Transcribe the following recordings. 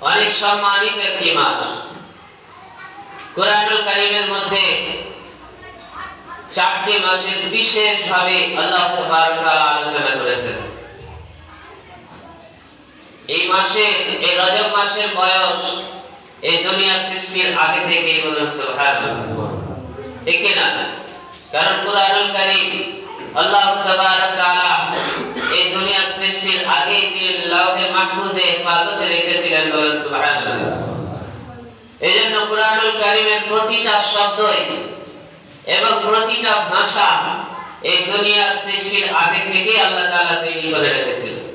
অনেক সম্মানিত একটি মাস কোরআনুল কারিমের মধ্যে চারটি মাসের বিশেষভাবে আল্লাহ আলোচনা করেছেন। এই মাসে, এই রজব মাসের বয়স এই দুনিয়া সৃষ্টির আগে থেকেই বলুন সুবহানাল্লাহ। ঠিক না কারণ কোরআনুল কারীম আল্লাহ তাআলা এই দুনিয়া সৃষ্টির আগে তিনি লাউহে মাহফুজে হেফাজতে রেখেছিলেন বলুন সুবহানাল্লাহ। এজন্য কোরআনুল কারীমের প্রতিটা শব্দই এবং প্রতিটা ভাষা এই দুনিয়া সৃষ্টির আগে থেকে আল্লাহ তাআলা তৈরি করে রেখেছিলেন।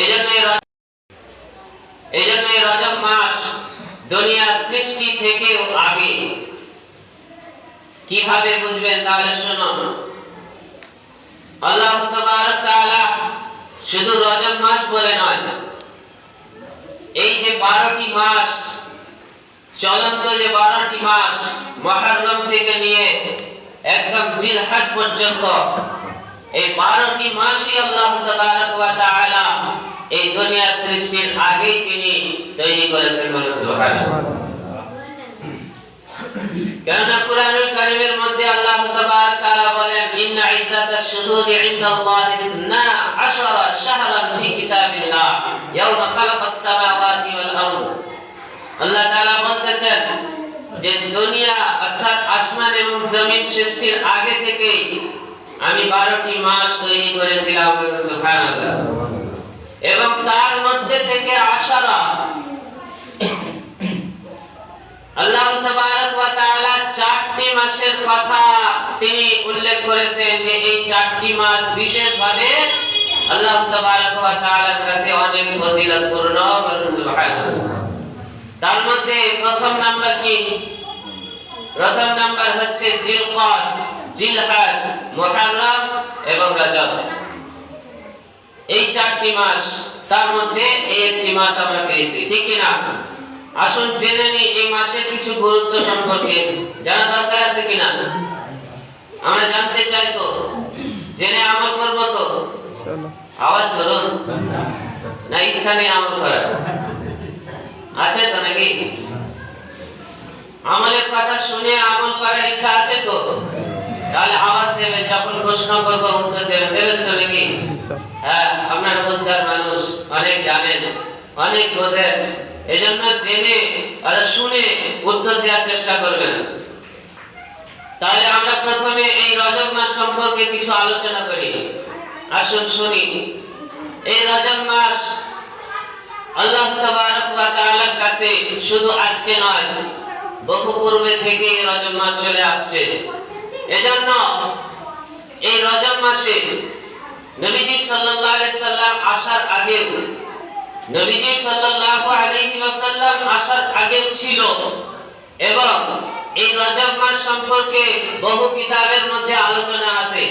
এইজন্য এই রজব মাস দুনিয়া সৃষ্টি থেকেও আগে। কীভাবে বুঝবেন তাহলে শুনুন। আল্লাহ শুধু রজব মাস বলে নয়, এই যে বারোটি মাস, চলন্ত যে বারোটি মাস মহারম থেকে নিয়ে একদম জিলহাট পর্যন্ত, এই বারোটি মাসই আল্লাহ এই দুনিয়া সৃষ্টির আগেই তিনি তৈরি করেছেন বলে সুবহানাল্লাহ। কেননা কোরআনুল কারীমের মধ্যে আল্লাহ তাবারক তাআলা বলেন, ইন্না ইদ্দাতাশ শুহুরি ইনদাল্লাহি 12 শাহরান ফি কিতাবিল্লাহ ইয়াওমা খালাকাস সামাওয়াতি ওয়াল আরদ আল্লাহ তাআলা বলতেছেন যে, দুনিয়া অর্থাৎ আসমান এবং জমিন সৃষ্টির আগে থেকে আমি 12টি মাস তৈরি করেছিলাম। এবং তার মধ্যে থেকে আশারা আল্লাহ তাবারক ওয়া তাআলা চারটি মাসের কথা তিনি উল্লেখ করেছেন যে এই চারটি মাস বিশেষভাবে আল্লাহ তাবারক ওয়া তাআলার কাছে অনেক ফজিলতপূর্ণ বলুন সুবহানাল্লাহ। তার মধ্যে প্রথম নাম্বার কি? প্রথম নাম্বার হচ্ছে জিলকদ, জিলহাজ, মুহররম এবং রজব। এই চারটি মাস, তার মধ্যে এই একটি মাস আমরা পেয়েছি, ঠিক কি না? আসুন জেনে নি এই মাসের কিছু গুরুত্ব সম্পর্কে। জানা দরকার আছে কিনা? আমরা জানতে চাই তো। জেনে আমল করব তো? আওয়াজ ধরুন। না ইচ্ছা নেই আমল করার। আছে তো নাকি? আমলের কথা শুনে আমল করার ইচ্ছা আছে তো? তাহলে আওয়াজ দেবেন যখন প্রশ্ন করব উত্তর দেবেন। দেবেন তো নাকি? হ্যাঁ আপনার বুঝদার মানুষ অনেক জানেন অনেক বোঝেন। এজন্য জেনে আর শুনে উত্তর দেওয়ার চেষ্টা করবেন। তাহলে আমরা প্রথমে এই রজব মাস সম্পর্কে কিছু আলোচনা করি। আসুন শুনি। এই রজব মাস আল্লাহ তাবারক ওয়া তাআলার কাছে শুধু আজকে নয়, বহু পূর্বে থেকে এই রজব মাস চলে আসছে। এজন্য এই রজব মাসে নবীজি সাল্লাল্লাহু আলাইহি সাল্লাম আসার আগেও নবীজি সাল্লাল্লাহু আলাইহি ওয়াসাল্লাম আসার আগেও ছিল। এবং এই রজব মাস সম্পর্কে বহু কিতাবের মধ্যে আলোচনা আছে।